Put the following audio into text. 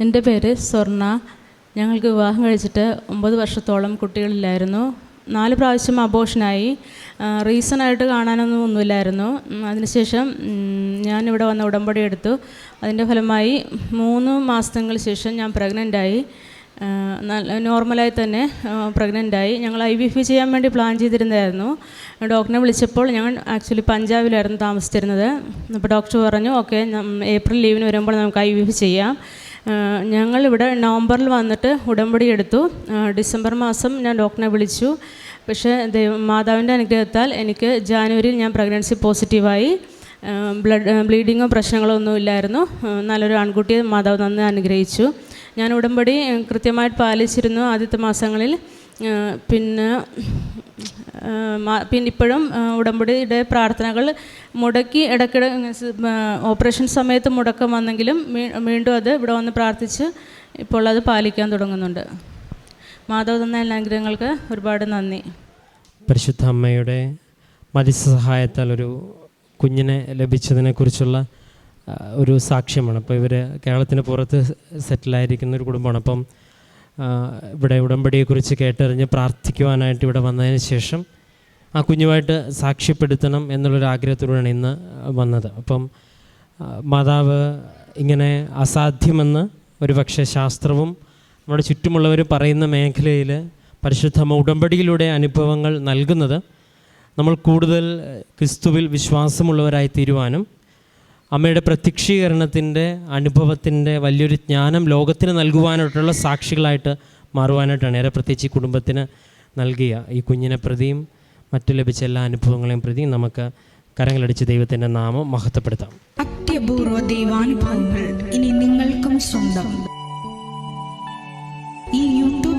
എന്റെ പേര് സ്വർണ. ഞങ്ങൾക്ക് വിവാഹം കഴിച്ചിട്ട് ഒമ്പത് വർഷത്തോളം കുട്ടികളില്ലായിരുന്നു. നാല് പ്രാവശ്യം അബോഷനായി റീസണായിട്ട് കാണാനൊന്നും ഒന്നുമില്ലായിരുന്നു. അതിനുശേഷം ഞാനിവിടെ വന്ന് ഉടമ്പടി എടുത്തു. അതിന്റെ ഫലമായി മൂന്ന് മാസങ്ങൾക്ക് ശേഷം ഞാൻ പ്രഗ്നന്റായി. നോർമലായി തന്നെ പ്രഗ്നന്റായി. ഞങ്ങൾ ഐ വി എഫ് ചെയ്യാൻ വേണ്ടി പ്ലാൻ ചെയ്തിരുന്നതായിരുന്നു. ഡോക്ടറിനെ വിളിച്ചപ്പോൾ ഞങ്ങൾ ആക്ച്വലി പഞ്ചാബിലായിരുന്നു താമസിച്ചിരുന്നത്. അപ്പോൾ ഡോക്ടർ പറഞ്ഞു ഓക്കെ ഏപ്രിൽ ലീവിന് വരുമ്പോൾ നമുക്ക് ഐ വി എഫ് ചെയ്യാം. ഞങ്ങളിവിടെ നവംബറിൽ വന്നിട്ട് ഉടമ്പടി എടുത്തു. ഡിസംബർ മാസം ഞാൻ ഡോക്ടറിനെ വിളിച്ചു. പക്ഷേ മാതാവിന്റെ അനുഗ്രഹത്താൽ എനിക്ക് ജാനുവരിയിൽ ഞാൻ പ്രഗ്നൻസി പോസിറ്റീവായി. ബ്ലഡ് ബ്ലീഡിങ്ങോ പ്രശ്നങ്ങളോ ഒന്നും ഇല്ലായിരുന്നു. നല്ലൊരു ആൺകുട്ടിയെ മാതാവ് നന്ന് അനുഗ്രഹിച്ചു. ഞാൻ ഉടമ്പടി കൃത്യമായിട്ട് പാലിച്ചിരുന്നു ആദ്യത്തെ മാസങ്ങളിൽ. പിന്നെ പിന്നെ ഇപ്പോഴും ഉടമ്പടിയുടെ പ്രാർത്ഥനകൾ മുടക്കി ഇടയ്ക്കിടെ ഓപ്പറേഷൻ സമയത്ത് മുടക്കം വന്നെങ്കിലും വീണ്ടും അത് ഇവിടെ വന്ന് പ്രാർത്ഥിച്ച് ഇപ്പോൾ അത് പാലിക്കാൻ തുടങ്ങുന്നുണ്ട്. മാധവ് തന്ന എല്ലാ അനുഗ്രഹങ്ങൾക്ക് ഒരുപാട് നന്ദി. പരിശുദ്ധ അമ്മയുടെ മതിസഹായത്താൽ ഒരു കുഞ്ഞിനെ ലഭിച്ചതിനെക്കുറിച്ചുള്ള ഒരു സാക്ഷ്യമാണ്. അപ്പോൾ ഇവർ കേരളത്തിന് പുറത്ത് സെറ്റിലായിരിക്കുന്ന ഒരു കുടുംബമാണ്. അപ്പം ഇവിടെ ഉടമ്പടിയെക്കുറിച്ച് കേട്ടറിഞ്ഞ് പ്രാർത്ഥിക്കുവാനായിട്ട് ഇവിടെ വന്നതിന് ശേഷം ആ കുഞ്ഞുമായിട്ട് സാക്ഷ്യപ്പെടുത്തണം എന്നുള്ളൊരു ആഗ്രഹത്തോടെയാണ് ഇന്ന് വന്നത്. അപ്പം മാതാവ് ഇങ്ങനെ അസാധ്യമെന്ന് ഒരു പക്ഷേ ശാസ്ത്രവും നമ്മുടെ ചുറ്റുമുള്ളവർ പറയുന്ന മേഖലയിൽ പരിശുദ്ധമ ഉടമ്പടിയിലൂടെ അനുഭവങ്ങൾ നൽകുന്നത് നമ്മൾ കൂടുതൽ ക്രിസ്തുവിൽ വിശ്വാസമുള്ളവരായി തീരുവാനും അമ്മയുടെ പ്രത്യക്ഷീകരണത്തിന്റെ അനുഭവത്തിന്റെ വലിയൊരു ജ്ഞാനം ലോകത്തിന് നൽകുവാനായിട്ടുള്ള സാക്ഷികളായിട്ട് മാറുവാനായിട്ടാണ് ഏറെ പ്രത്യേകിച്ച് ഈ കുടുംബത്തിന് നൽകിയ ഈ കുഞ്ഞിനെ പ്രതിയും മറ്റു ലഭിച്ച എല്ലാ അനുഭവങ്ങളെയും പ്രതിയും നമുക്ക് കരങ്ങളടിച്ച് ദൈവത്തിന്റെ നാമം മഹത്വപ്പെടുത്താം. അത്യപൂർവ ദൈവാനുഭവങ്ങൾ ഇനി നിങ്ങൾക്കും സ്വന്തം. ഈ